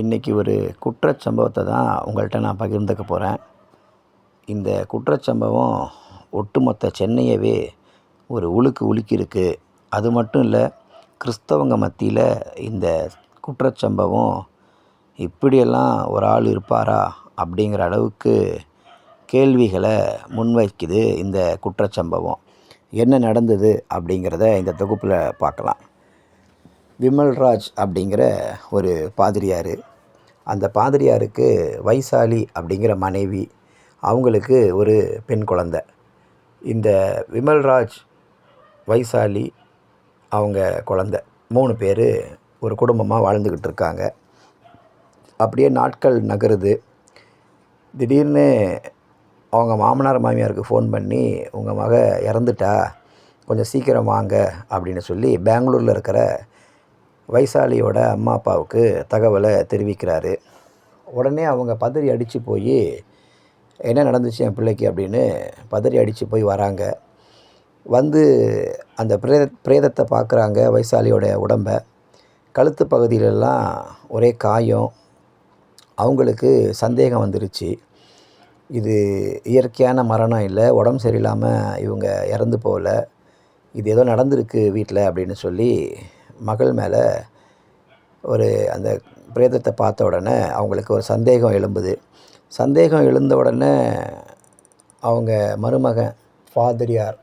இன்றைக்கி ஒரு குற்றச்சம்பவத்தை தான் உங்கள்கிட்ட நான் பகிர்ந்துக்க போகிறேன் இந்த குற்றச்சம்பவம் ஒட்டுமொத்த சென்னையவே ஒரு உலுக்கு உலுக்கியிருக்கு. அது மட்டும் இல்லை கிறிஸ்தவங்க மத்தியில் இந்த குற்றச்சம்பவம் இப்படியெல்லாம் ஒரு ஆள் இருப்பாரா அப்படிங்கிற அளவுக்கு கேள்விகளை முன்வைக்குது இந்த குற்றச்சம்பவம். என்ன நடந்தது அப்படிங்கிறத இந்த தொகுப்பில் பார்க்கலாம். விமல்ராஜ் அப்படிங்கிற ஒரு பாதிரியார். அந்த பாதிரியாருக்கு வைசாலி அப்படிங்கிற மனைவி அவங்களுக்கு ஒரு பெண் குழந்த. இந்த விமல்ராஜ் வைசாலி அவங்க குழந்த. மூணு பேர் ஒரு குடும்பமாக வாழ்ந்துக்கிட்டு இருக்காங்க. அப்படியே நாட்கள் நகருது. திடீர்னு அவங்க மாமனார் மாமியாருக்கு ஃபோன் பண்ணி உங்கள் மக இறந்துட்டா கொஞ்சம் சீக்கிரம் வாங்க அப்படின்னு சொல்லி பெங்களூரில் இருக்கிற வைசாலியோட அம்மா அப்பாவுக்கு தகவலை தெரிவிக்கிறாரு. உடனே அவங்க பதறி அடித்து போய் என்ன நடந்துச்சு என் பிள்ளைக்கு? அப்படின்னு பதறி அடித்து போய் வராங்க. வந்து அந்த பிரேத பிரேதத்தை பார்க்குறாங்க வைசாலியோட உடம்ப. கழுத்து பகுதியிலெல்லாம் ஒரே காயம். அவங்களுக்கு சந்தேகம் வந்துருச்சு. இது இயற்கையான மரணம் இல்லை உடம்பு சரியில்லாமல் இவங்க இறந்து போகல. இது ஏதோ நடந்திருக்கு வீட்டில் அப்படின்னு சொல்லி மகள் மேலே ஒரு அந்த பிரேதத்தை பார்த்த உடனே அவங்களுக்கு ஒரு சந்தேகம் எழும்புது. சந்தேகம் எழுந்த உடனே அவங்க மருமகன் ஃபாதரியார்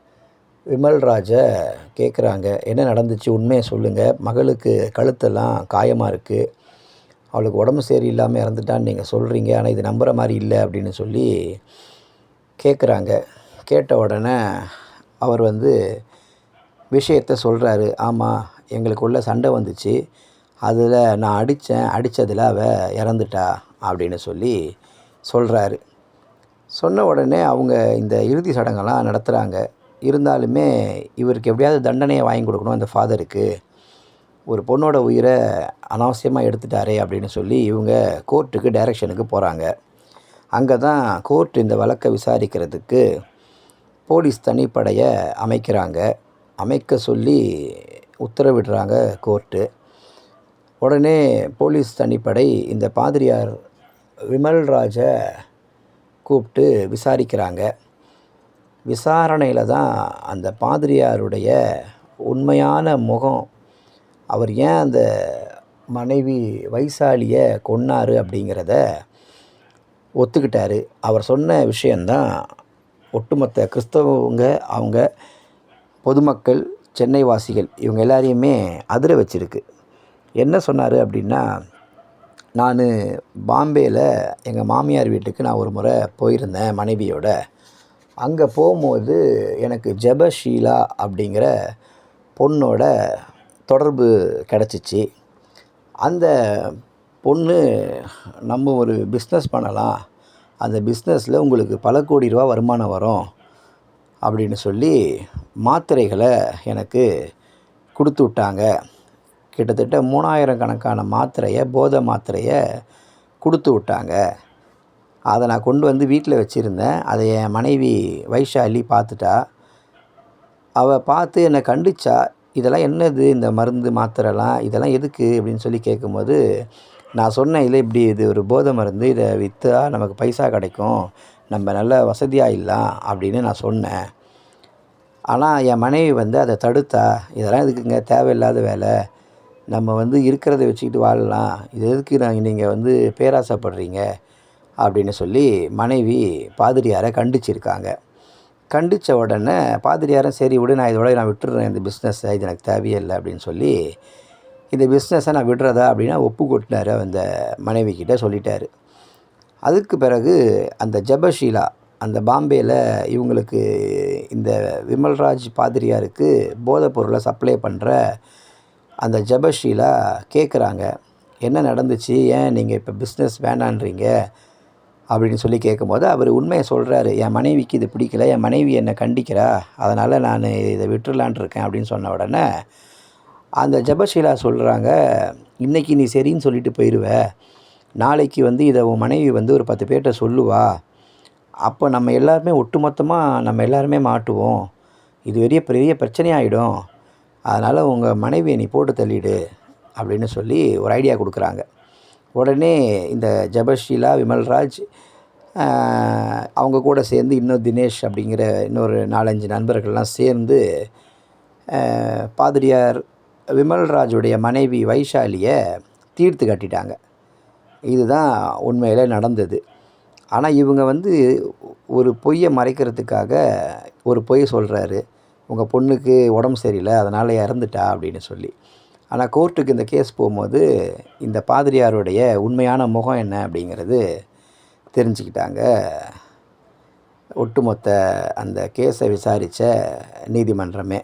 விமல்ராஜை கேட்குறாங்க என்ன நடந்துச்சு? உண்மையை சொல்லுங்கள் மகளுக்கு கழுத்தெல்லாம் காயமாக இருக்குது அவளுக்கு உடம்பு சரியில்லாமல் இறந்துட்டான்னு நீங்கள் சொல்கிறீங்க ஆனால் இது நம்புகிற மாதிரி இல்லை அப்படின்னு சொல்லி கேட்குறாங்க கேட்ட உடனே அவர் வந்து விஷயத்த சொல்கிறாரு ஆமாம் எங்களுக்குள்ள சண்டை வந்துச்சு. அதில் நான் அடித்தேன் அடித்ததில் அவள் இறந்துட்டா அப்படின்னு சொல்லி சொல்கிறாரு சொன்ன உடனே அவங்க இந்த இறுதி சடங்கெல்லாம் நடத்துகிறாங்க இருந்தாலுமே இவருக்கு எப்படியாவது தண்டனையை வாங்கி கொடுக்கணும் அந்த ஃபாதருக்கு. ஒரு பொண்ணோட உயிரை அனாவசியமாக எடுத்துட்டாரே அப்படின்னு சொல்லி இவங்க கோர்ட்டுக்கு டைரக்ஷனுக்கு போகிறாங்க அங்கே தான் கோர்ட் இந்த வழக்கை விசாரிக்கிறதுக்கு போலீஸ் தனிப்படையை அமைக்கிறாங்க. அமைக்க சொல்லி உத்தரவிடுறாங்க கோர்ட்டு. உடனே போலீஸ் தனிப்படை இந்த பாதிரியார் விமல்ராஜை கூப்பிட்டு விசாரிக்கிறாங்க. விசாரணையில் தான் அந்த பாதிரியாருடைய உண்மையான முகம் அவர் ஏன் அந்த மனைவி வைசாலியை கொன்னார் அப்படிங்கிறத ஒத்துக்கிட்டார். அவர் சொன்ன விஷயந்தான் ஒட்டுமொத்த கிறிஸ்தவங்க அவங்க பொதுமக்கள் சென்னை வாசிகள் இவங்க எல்லாரையுமே அதிர வச்சிருக்கு. என்ன சொன்னார் அப்படின்னா நான் பாம்பேயில் எங்கள் மாமியார் வீட்டுக்கு நான் ஒரு முறை போயிருந்தேன் மனைவியோட. அங்கே போகும்போது எனக்கு ஜெபஷீலா அப்படிங்கிற பொண்ணோட தொடர்பு கிடச்சிச்சு. அந்த பொண்ணு நம்ம ஒரு பிஸ்னஸ் பண்ணலாம். அந்த பிஸ்னஸில் உங்களுக்கு பல கோடி ரூபா வருமானம் வரும் அப்படின்னு சொல்லி மாத்திரைகளை எனக்கு கொடுத்து விட்டாங்க. கிட்டத்தட்ட மூணாயிரம் கணக்கான மாத்திரையை போதை மாத்திரையை கொடுத்து விட்டாங்க. அதை நான் கொண்டு வந்து வீட்டில் வச்சுருந்தேன். அதை என் மனைவி வைஷாலி பார்த்துட்டா. அவள் பார்த்து என்னை கண்டிச்சா இதெல்லாம் என்னது இந்த மருந்து மாத்திரைலாம்? இதெல்லாம் எதுக்கு? அப்படின்னு சொல்லி கேட்கும்போது நான் சொன்னேன் இல்லை இப்படி இது ஒரு போதை மருந்து. இதை விற்றா நமக்கு பைசா கிடைக்கும். நம்ம நல்ல வசதியாக இல்லாம் அப்படின்னு நான் சொன்னேன். ஆனால் என் மனைவி வந்து அதை தடுத்தா இதெல்லாம் எதுக்குங்க? தேவையில்லாத வேலை. நம்ம வந்து இருக்கிறத வச்சுக்கிட்டு வாழலாம். இது எதுக்கு நாங்கள் நீங்கள் வந்து பேராசைப்படுறீங்க? அப்படின்னு சொல்லி மனைவி பாதிரியாரை கண்டிச்சிருக்காங்க. கண்டித்த உடனே பாதிரியாரும் சரி விடு நான் இதோட நான் விட்டுறேன். இந்த பிஸ்னஸை இது எனக்கு தேவையே இல்லை அப்படின்னு சொல்லி இந்த பிஸ்னஸை நான் விடுறதா? அப்படின்னா ஒப்பு கொட்டினார் அந்த மனைவி கிட்ட சொல்லிட்டாரு. அதுக்கு பிறகு அந்த ஜபஷீலா அந்த பாம்பேயில் இவங்களுக்கு இந்த விமல்ராஜ் பாதிரியாருக்கு போதைப் பொருளை சப்ளை பண்ணுற அந்த ஜபஷீலா கேட்குறாங்க என்ன நடந்துச்சு? ஏன் நீங்கள் இப்போ பிஸ்னஸ் வேணான்றீங்க? அப்படின்னு சொல்லி கேட்கும்போது அவர் உண்மையை சொல்கிறாரு என் மனைவிக்கு இது பிடிக்கல. என் மனைவி என்னை கண்டிக்கிறா. அதனால் நான் இதை விட்டுறலான் இருக்கேன். அப்படின்னு சொன்ன உடனே அந்த ஜபஷீலா சொல்கிறாங்க இன்றைக்கி நீ சரின்னு சொல்லிட்டு போயிடுவ நாளைக்கு வந்து இதை உன் மனைவி வந்து ஒரு பத்து பேர்கிட்ட சொல்லுவா. அப்போ நம்ம எல்லாருமே ஒட்டுமொத்தமாக நம்ம எல்லாருமே மாட்டுவோம். இது பெரிய பெரிய பிரச்சனையாகிடும் அதனால் உங்கள் மனைவியை நீ போட்டு தள்ளிடு அப்படின்னு சொல்லி ஒரு ஐடியா கொடுக்குறாங்க. உடனே இந்த ஜெபஷீலா விமல்ராஜ் அவங்க கூட சேர்ந்து இன்னும் தினேஷ் அப்படிங்கிற இன்னொரு நாலஞ்சு நண்பர்கள்லாம் சேர்ந்து பாதிரியார் விமல்ராஜுடைய மனைவி வைஷாலியை தீர்த்து கட்டிட்டாங்க. இதுதான் உண்மையில் நடந்தது. ஆனால் இவங்க வந்து ஒரு பொய்யை மறைக்கிறதுக்காக ஒரு பொய் சொல்கிறாரு உங்கள் பொண்ணுக்கு உடம்பு சரியில்லை அதனால் இறந்துட்டா அப்படின்னு சொல்லி. ஆனால் கோர்ட்டுக்கு இந்த கேஸ் போகும்போது இந்த பாதிரியாருடைய உண்மையான முகம் என்ன அப்படிங்கிறது தெரிஞ்சுக்கிட்டாங்க. ஒட்டுமொத்த அந்த கேஸை விசாரித்த நீதிமன்றமே.